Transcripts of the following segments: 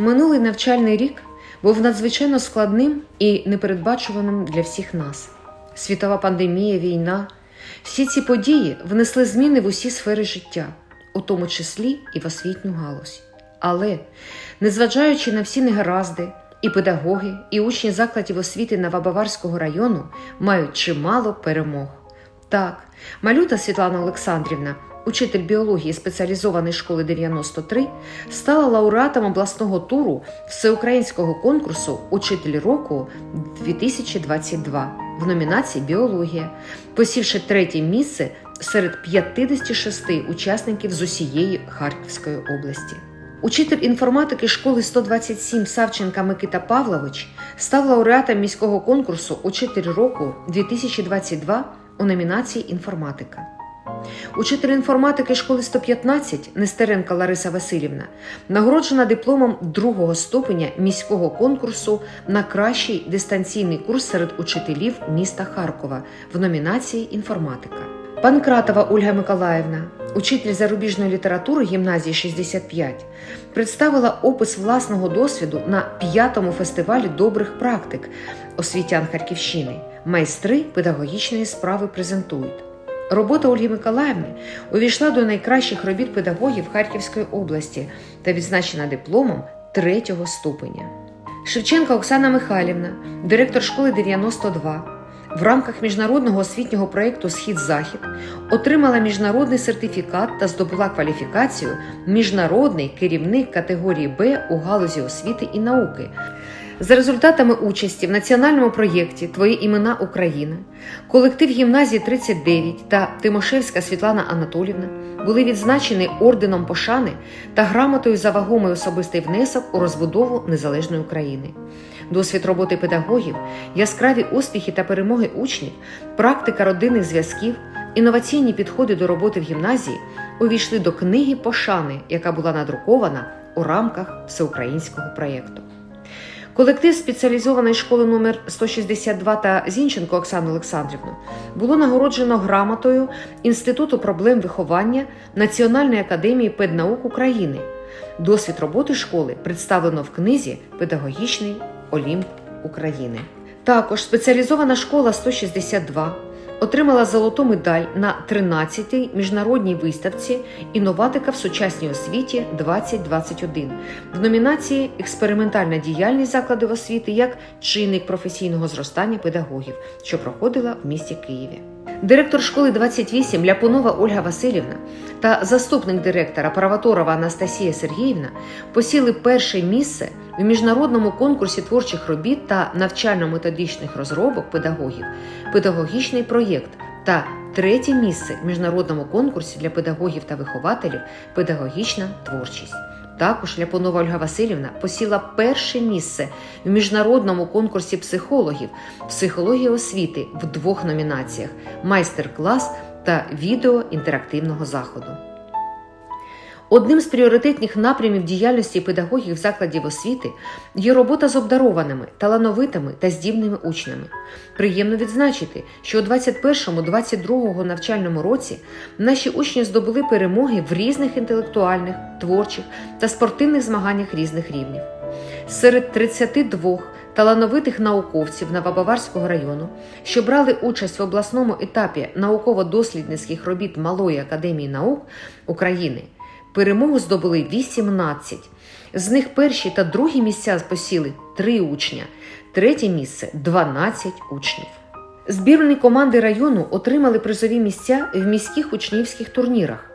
Минулий навчальний рік був надзвичайно складним і непередбачуваним для всіх нас. Світова пандемія, війна, всі ці події внесли зміни в усі сфери життя, у тому числі і в освітню галузь. Але, незважаючи на всі негаразди, і педагоги, і учні закладів освіти Новобаварського району мають чимало перемог. Так, малюта Світлана Олександрівна, учитель біології спеціалізованої школи 93, стала лауреатом обласного туру всеукраїнського конкурсу Учитель року 2022 в номінації Біологія, посівши третє місце серед 56 учасників з усієї Харківської області. Учитель інформатики школи 127 Савченка Микита Павлович став лауреатом міського конкурсу Учитель року 2022 у номінації Інформатика. Учитель інформатики школи 115 Нестеренка Лариса Васильівна нагороджена дипломом другого ступеня міського конкурсу на кращий дистанційний курс серед учителів міста Харкова в номінації Інформатика. Панкратова Ольга Миколаївна, учитель зарубіжної літератури гімназії 65, представила опис власного досвіду на п'ятому фестивалі добрих практик освітян Харківщини. Майстри педагогічної справи презентують. Робота Ольги Миколаївни увійшла до найкращих робіт педагогів Харківської області та відзначена дипломом третього ступеня. Шевченка Оксана Михайлівна, директор школи 92, в рамках міжнародного освітнього проєкту Схід-Захід отримала міжнародний сертифікат та здобула кваліфікацію Міжнародний керівник категорії Б у галузі освіти і науки. За результатами участі в національному проєкті Твої імена Україна, колектив гімназії 39 та Тимошевська Світлана Анатолівна були відзначені орденом пошани та грамотою за вагомий особистий внесок у розбудову незалежної України. Досвід роботи педагогів, яскраві успіхи та перемоги учнів, практика родинних зв'язків, інноваційні підходи до роботи в гімназії увійшли до книги пошани, яка була надрукована у рамках всеукраїнського проєкту. Колектив спеціалізованої школи номер 162 та Зінченко Оксану Олександрівну було нагороджено грамотою Інституту проблем виховання Національної академії педнаук України. Досвід роботи школи представлено в книзі Педагогічний Олімп України. Також спеціалізована школа 162 отримала золоту медаль на 13-й міжнародній виставці Інноватика в сучасній освіті 2021 в номінації Експериментальна діяльність закладів освіти як чинник професійного зростання педагогів, що проходила в місті Києві. Директор школи 28 Ляпунова Ольга Васильівна та заступник директора Правоторова Анастасія Сергіївна посіли перше місце в міжнародному конкурсі творчих робіт та навчально-методичних розробок педагогів, педагогічний проєкт та третє місце в міжнародному конкурсі для педагогів та вихователів Педагогічна творчість. Також Ляпунова Ольга Васильівна посіла перше місце в міжнародному конкурсі психологів психологія освіти в двох номінаціях майстер-клас та відео інтерактивного заходу. Одним з пріоритетних напрямів діяльності педагогів закладів освіти є робота з обдарованими, талановитими та здібними учнями. Приємно відзначити, що у 21-22 навчальному році наші учні здобули перемоги в різних інтелектуальних, творчих та спортивних змаганнях різних рівнів. Серед 32 талановитих науковців Новобаварського району, що брали участь в обласному етапі науково-дослідницьких робіт Малої академії наук України. Перемогу здобули 18. З них перші та другі місця посіли 3 учня, третє місце 12 учнів. Збірні команди району отримали призові місця в міських учнівських турнірах.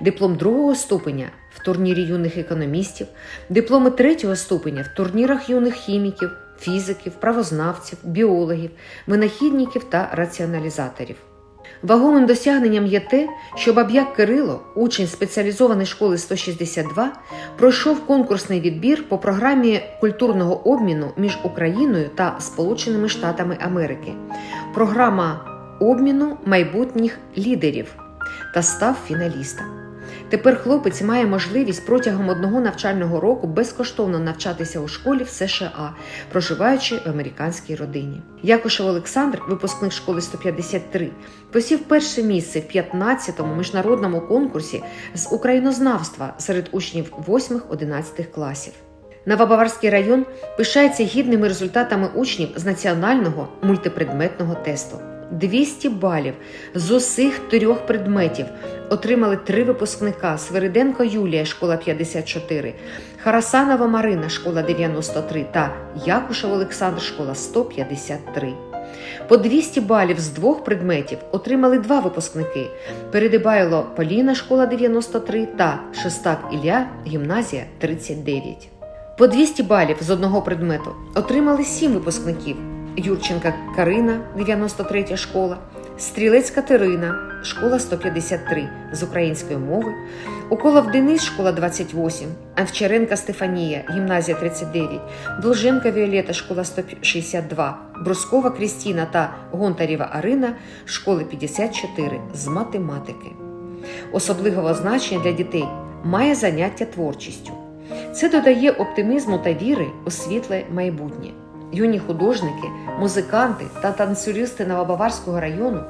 Диплом другого ступеня в турнірі юних економістів, дипломи третього ступеня в турнірах юних хіміків, фізиків, правознавців, біологів, винахідників та раціоналізаторів. Вагомим досягненням є те, що Баб'як Кирило, учень спеціалізованої школи 162, пройшов конкурсний відбір по програмі культурного обміну між Україною та Сполученими Штатами Америки. Програма обміну майбутніх лідерів та став фіналістом. Тепер хлопець має можливість протягом одного навчального року безкоштовно навчатися у школі в США, проживаючи в американській родині. Якушев Олександр, випускник школи 153, посів перше місце в 15-му міжнародному конкурсі з українознавства серед учнів 8-11 класів. Новобаварський район пишається гідними результатами учнів з національного мультипредметного тесту. 200 балів з усіх трьох предметів отримали три випускника: Свириденко Юлія, школа 54, Харасанова Марина, школа 93 та Якушев Олександр, школа 153. По 200 балів з двох предметів отримали два випускники: Передибайло Поліна, школа 93 та Шестак Ілля, гімназія 39. По 200 балів з одного предмету отримали сім випускників: Юрченка Карина, 93 школа, Стрілець Катерина, школа 153 з української мови, Уколов Денис, школа 28, Овчаренка Стефанія, гімназія 39, Долженка Віолета, школа 162, Брускова Крістіна та Гонтарєва Арина, школи 54 з математики. Особливого значення для дітей має заняття творчістю. Це додає оптимізму та віри у світле майбутнє. Юні художники, музиканти та танцюристи Новобаварського району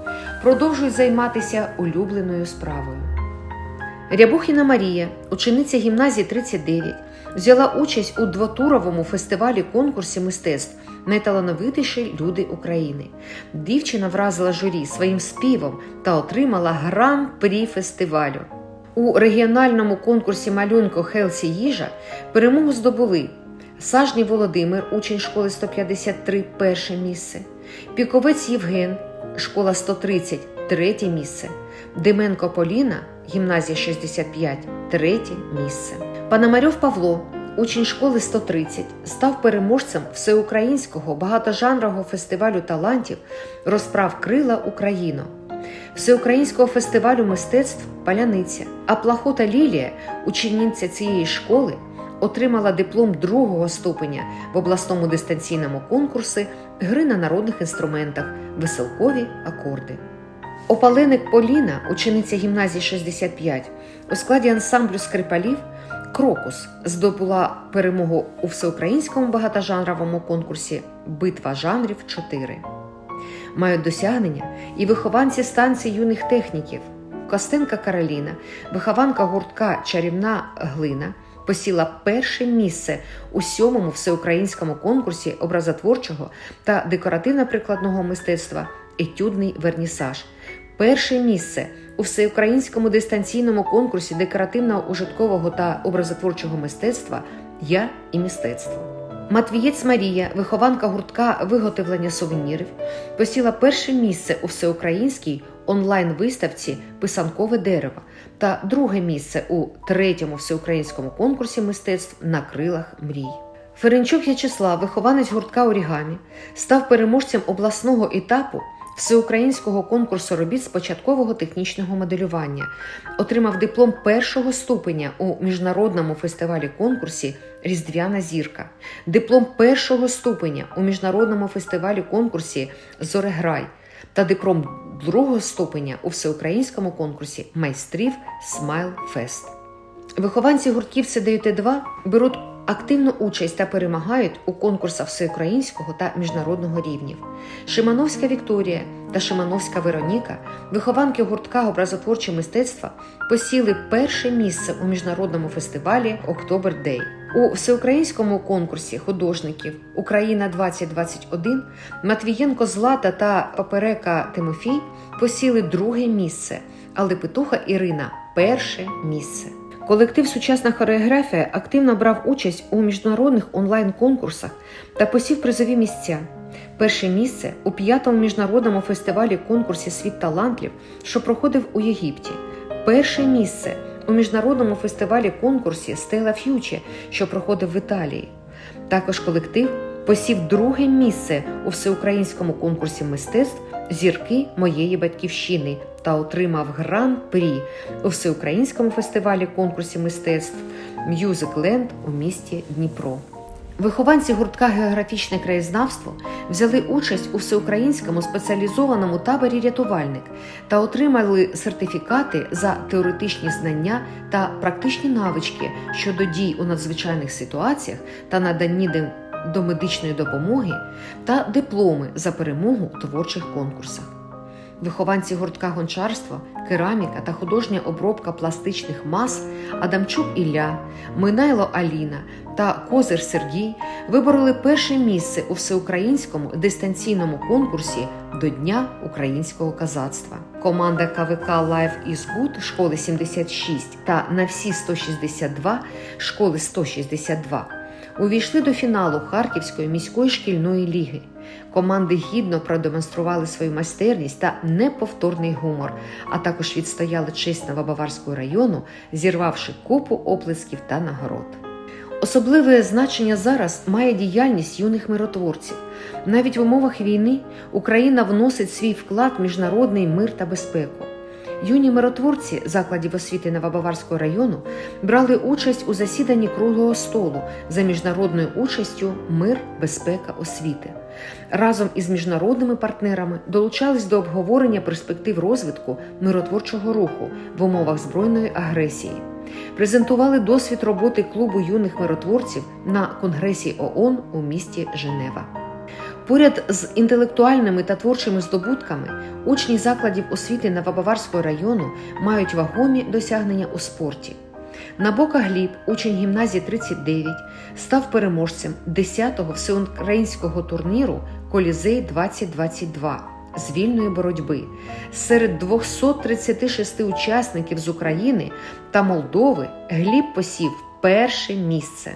продовжують займатися улюбленою справою. Рябухіна Марія, учениця гімназії 39, взяла участь у двотуровому фестивалі конкурсі мистецтв Найталановитіші люди України. Дівчина вразила журі своїм співом та отримала гран-прі фестивалю. У регіональному конкурсі малюнку Хелсі Їжа перемогу здобули Сажній Володимир, учень школи 153, перше місце, Піковець Євген, школа 130, третє місце, Дименко Поліна, гімназія 65, третє місце. Панамарьов Павло, учень школи 130, став переможцем всеукраїнського багатожанрового фестивалю талантів Розправ Крила Україну. Всеукраїнського фестивалю мистецтв Паляниця, а Плахота Лілія, учениця цієї школи, отримала диплом другого ступеня в обласному дистанційному конкурсі гри на народних інструментах веселкові акорди. Опаленик Поліна, учениця гімназії 65, у складі ансамблю скрипалів Крокус здобула перемогу у всеукраїнському багатожанровому конкурсі Битва жанрів 4. Мають досягнення і вихованці станції юних техніків. Костенка Кароліна, вихованка гуртка Чарівна глина, посіла перше місце у сьомому всеукраїнському конкурсі образотворчого та декоративно-прикладного мистецтва Етюдний вернісаж. Перше місце у всеукраїнському дистанційному конкурсі декоративно-ужиткового та образотворчого мистецтва Я і мистецтво. Матвієць Марія, вихованка гуртка виготовлення сувенірів, посіла перше місце у всеукраїнській онлайн-виставці Писанкове дерево та друге місце у третьому всеукраїнському конкурсі мистецтв на крилах мрій. Ференчук В'ячеслав, вихованець гуртка Орігамі, став переможцем обласного етапу всеукраїнського конкурсу робіт з початкового технічного моделювання, отримав диплом першого ступеня у міжнародному фестивалі конкурсі Різдвяна зірка, диплом першого ступеня у міжнародному фестивалі конкурсі Зореграй та диплом другого ступеня у всеукраїнському конкурсі майстрів Смайл Фест. Вихованці гуртків СДЮТ-2 беруть активну участь та перемагають у конкурсах всеукраїнського та міжнародного рівнів. Шимановська Вікторія та Шимановська Вероніка, вихованки гуртка образотворче мистецтва, посіли перше місце у міжнародному фестивалі Октобер Дей. У всеукраїнському конкурсі художників Україна 2021 Матвієнко Злата та Паперека Тимофій посіли друге місце, а Лепетуха Ірина перше місце. Колектив Сучасна хореографія активно брав участь у міжнародних онлайн-конкурсах та посів призові місця. Перше місце у п'ятому міжнародному фестивалі конкурсі Світ талантів, що проходив у Єгипті. Перше місце у міжнародному фестивалі конкурсі Стела Ф'юче, що проходив в Італії. Також колектив посів друге місце у всеукраїнському конкурсі мистецтв Зірки моєї батьківщини та отримав гран-прі у всеукраїнському фестивалі конкурсі мистецтв Land у місті Дніпро. Вихованці гуртка Географічне краєзнавство взяли участь у всеукраїнському спеціалізованому таборі рятувальник та отримали сертифікати за теоретичні знання та практичні навички щодо дій у надзвичайних ситуаціях та наданні домедичної допомоги та дипломи за перемогу у творчих конкурсах. Вихованці гуртка гончарство, кераміка та художня обробка пластичних мас Адамчук Ілля, Минайло Аліна та Козир Сергій вибороли перше місце у всеукраїнському дистанційному конкурсі до Дня українського казацтва. Команда КВК Life is Good школи 76 та на всі 162 школи 162 увійшли до фіналу Харківської міської шкільної ліги. Команди гідно продемонстрували свою майстерність та неповторний гумор, а також відстояли честь Новобаварського району, зірвавши купу оплесків та нагород. Особливе значення зараз має діяльність юних миротворців. Навіть в умовах війни Україна вносить свій вклад в міжнародний мир та безпеку. Юні миротворці закладів освіти Новобаварського району брали участь у засіданні круглого столу за міжнародною участю Мир, безпека, освіти. Разом із міжнародними партнерами долучались до обговорення перспектив розвитку миротворчого руху в умовах збройної агресії. Презентували досвід роботи клубу юних миротворців на Конгресі ООН у місті Женева. Поряд з інтелектуальними та творчими здобутками учні закладів освіти Новобаварського району мають вагомі досягнення у спорті. Набока Гліб, учень гімназії 39, став переможцем 10-го всеукраїнського турніру Колізей 2022 з вільної боротьби. Серед 236 учасників з України та Молдови Гліб посів перше місце.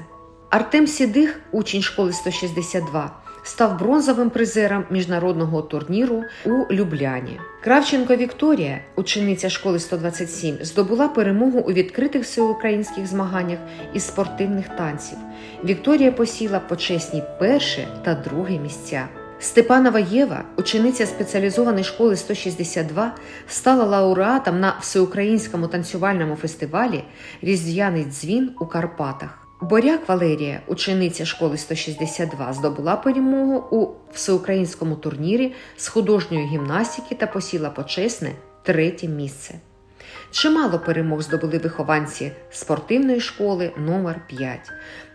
Артем Сідих, учень школи 162, став бронзовим призером міжнародного турніру у Любляні. Кравченко Вікторія, учениця школи 127, здобула перемогу у відкритих всеукраїнських змаганнях із спортивних танців. Вікторія посіла почесні перше та друге місця. Степанова Єва, учениця спеціалізованої школи 162, стала лауреатом на всеукраїнському танцювальному фестивалі Різдвяний дзвін у Карпатах. Боряк Валерія, учениця школи 162, здобула перемогу у всеукраїнському турнірі з художньої гімнастики та посіла почесне третє місце. Чимало перемог здобули вихованці спортивної школи номер 5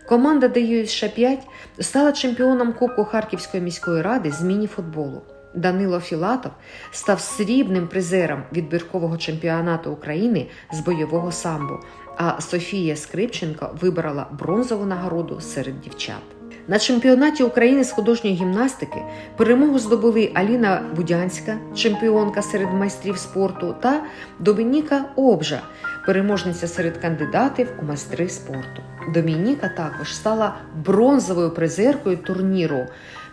Команда ДЮСШ 5 стала чемпіоном Кубку Харківської міської ради з міні-футболу. Данило Філатов став срібним призером відбіркового чемпіонату України з бойового самбо, а Софія Скрипченко вибрала бронзову нагороду серед дівчат. На чемпіонаті України з художньої гімнастики перемогу здобули Аліна Будянська, чемпіонка серед майстрів спорту, та Домініка Обжа, переможниця серед кандидатів у майстри спорту. Домініка також стала бронзовою призеркою турніру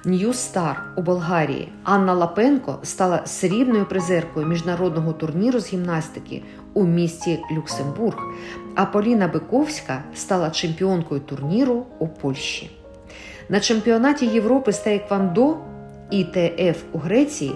New Star у Болгарії. Анна Лапенко стала срібною призеркою міжнародного турніру з гімнастики у місті Люксембург, а Поліна Биковська стала чемпіонкою турніру у Польщі. На чемпіонаті Європи з Таеквондо ІТФ у Греції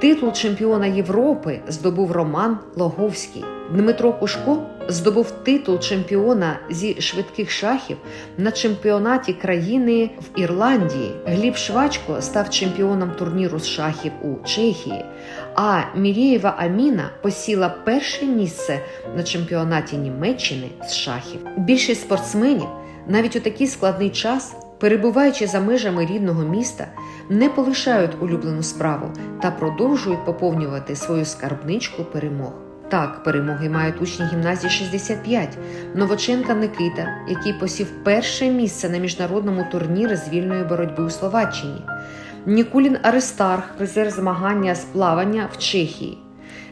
титул чемпіона Європи здобув Роман Логовський. Дмитро Кушко здобув титул чемпіона зі швидких шахів на чемпіонаті країни в Ірландії. Гліб Швачко став чемпіоном турніру з шахів у Чехії. А Мірєєва Аміна посіла перше місце на чемпіонаті Німеччини з шахів. Більшість спортсменів навіть у такий складний час перебуваючи за межами рідного міста, не полишають улюблену справу та продовжують поповнювати свою скарбничку перемог. Так, перемоги мають учні гімназії 65, Новоченка Никита, який посів перше місце на міжнародному турнірі з вільної боротьби у Словаччині, Нікулін Аристарх, призер змагання з плавання в Чехії,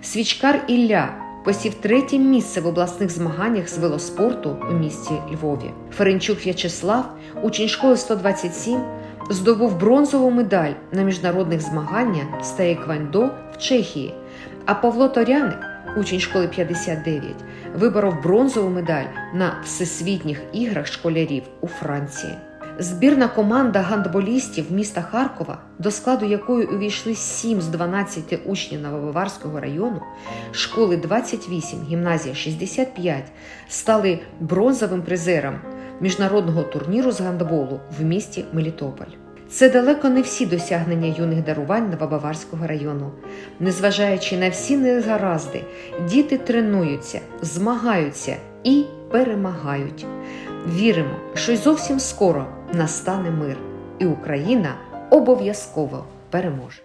Свічкар Ілля, посів третє місце в обласних змаганнях з велоспорту у місті Львові. Ференчук В'ячеслав, учень школи 127, здобув бронзову медаль на міжнародних змаганнях з Таеквондо в Чехії. А Павло Торяник, учень школи 59, виборов бронзову медаль на всесвітніх іграх школярів у Франції. Збірна команда гандболістів міста Харкова, до складу якої увійшли 7 з 12 учнів Новобаварського району, школи 28, гімназія 65, стали бронзовим призером міжнародного турніру з гандболу в місті Мелітополь. Це далеко не всі досягнення юних дарувань Новобаварського району. Незважаючи на всі негаразди, діти тренуються, змагаються і перемагають. Віримо, що й зовсім скоро настане мир, і Україна обов'язково переможе.